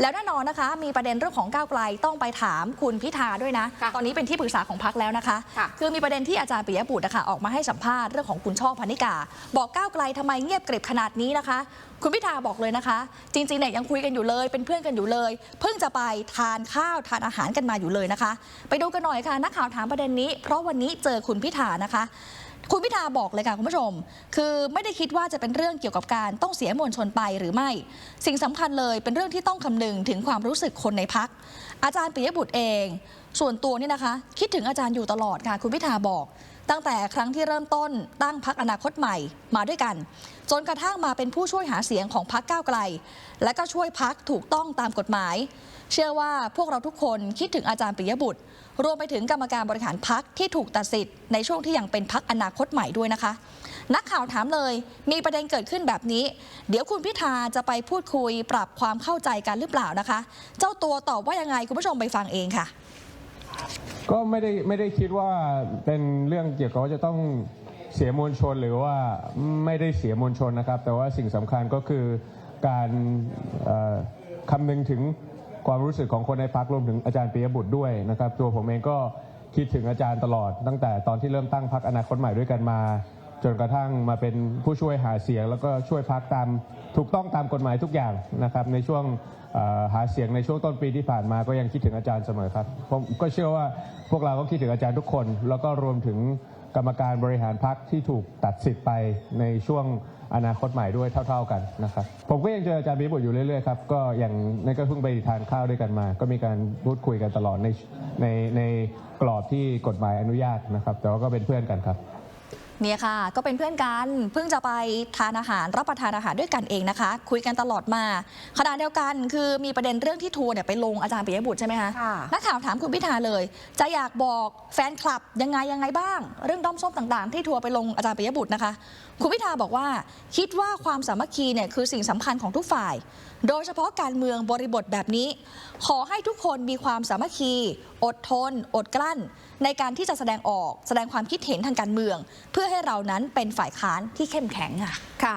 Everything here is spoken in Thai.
แล้วแน่นอนนะคะ มีประเด็นเรื่องของก้าวไกลต้องไปถามคุณพิธาด้วยนะ ค่ะตอนนี้เป็นที่ปรึกษาของพักแล้วนะคะ ค่ะ คือมีประเด็นที่อาจารย์ปิยบุตรนะคะออกมาให้สัมภาษณ์เรื่องของคุณช่อพนิกา บอกก้าวไกลทำไมเงียบกริบขนาดนี้นะคะ คุณพิธาบอกเลยนะคะ จริงๆเนี่ยยังคุยกันอยู่เลย เป็นเพื่อนกันอยู่เลย เพิ่งจะไปทานข้าวทานอาหารกันมาอยู่เลยนะคะ ไปดูกันหน่อยค่ะนักข่าวถามประเด็นนี้ เพราะวันนี้เจอคุณพิธานะคะ คุณพิธาบอกเลยค่ะคุณผู้ชม คือไม่ได้คิดว่าจะเป็นเรื่องเกี่ยวกับการต้องเสียมวลชนไปหรือไม่ สิ่งสำคัญเลยเป็นเรื่องที่ต้องคำนึงถึงความรู้สึกคนในพัก อาจารย์ปิยบุตรเอง ส่วนตัวนี่นะคะ คิดถึงอาจารย์อยู่ตลอดค่ะคุณพิธาบอก ตั้งแต่ครั้งที่เริ่มต้นตั้งพักอนาคตใหม่มาด้วยกัน จนกระทั่งมาเป็นผู้ช่วยหาเสียงของพักก้าวไกล และก็ช่วยพักถูกต้องตามกฎหมาย เชื่อว่าพวกเราทุกคนคิดถึงอาจารย์ปิยบุตร รวมไปถึงกรรมการบริหารพักที่ถูกตัดสิทธิ์ในช่วงที่ยังเป็นพักอนาคตใหม่ด้วยนะคะ นักข่าวถามเลย มีประเด็นเกิดขึ้นแบบนี้ เดี๋ยวคุณพิธาจะไปพูดคุยปรับความเข้าใจกันหรือเปล่านะคะ เจ้าตัวตอบว่ายังไงคุณผู้ชมไปฟังเองค่ะ ก็ไม่ได้ไม่ได้คิดว่าเป็นเรื่องเกี่ยวกับว่าจะต้องเสียมวลชนหรือว่าไม่ได้เสียมวลชนนะครับ แต่ว่าสิ่งสำคัญก็คือการเอ่อคำนึงถึงความรู้สึกของคนในพักรวมถึงอาจารย์ปิยบุตรด้วยนะครับ ตัวผมเองก็คิดถึงอาจารย์ตลอด ตั้งแต่ตอนที่เริ่มตั้งพักอนาคตใหม่ด้วยกันมา จนกระทั่งมาเป็นผู้ช่วยหาเสียง แล้วก็ช่วยพักตาม ถูกต้องตามกฎหมายทุกอย่างนะครับ ในช่วงหาเสียงในช่วงต้นปีที่ผ่านมาก็ยังคิดถึงอาจารย์เสมอครับผมก็เชื่อว่าพวกเราก็คิดถึงอาจารย์ทุกคน แล้วก็รวมถึงกรรมการบริหารพักที่ถูกตัดสิทธิ์ไปในช่วงอนาคตใหม่ด้วยเท่า ๆกันนะครับ ผมก็ยังเจออาจารย์บิบุตรอยู่เรื่อยๆครับก็อย่างนั่นก็เพิ่งไปทานข้าวด้วยกันมา ก็มีการพูดคุยกันตลอดในในในกรอบที่กฎหมายอนุญาตนะครับ แต่ว่าก็เป็นเพื่อนกันครับ เนี่ยค่ะ ก็เป็นเพื่อนกัน เพิ่งจะไปทานอาหารรับประทานอาหารด้วยกันเองนะคะ คุยกันตลอดมาขณะเดียวกันคือมีประเด็นเรื่องที่ทัวร์เนี่ยไปลงอาจารย์ปิยบุตรใช่ไหมคะค่ะนักข่าวถามคุณพิธาเลย จะอยากบอกแฟนคลับยังไงยังไงบ้าง เรื่องด้อมส้มต่างๆ ที่ทัวร์ไปลงอาจารย์ปิยบุตรนะคะ คุณพิธาบอกว่า คิดว่าความสามัคคีเนี่ยคือสิ่งสำคัญของทุกฝ่าย โดยเฉพาะการเมืองบริบทแบบนี้ ขอให้ทุกคนมีความสามัคคี อดทน อดกลั้น ในการที่จะแสดงออกแสดงความคิดเห็นทางการเมือง เพื่อให้เรานั้นเป็นฝ่ายค้านที่เข้มแข็งค่ะค่ะ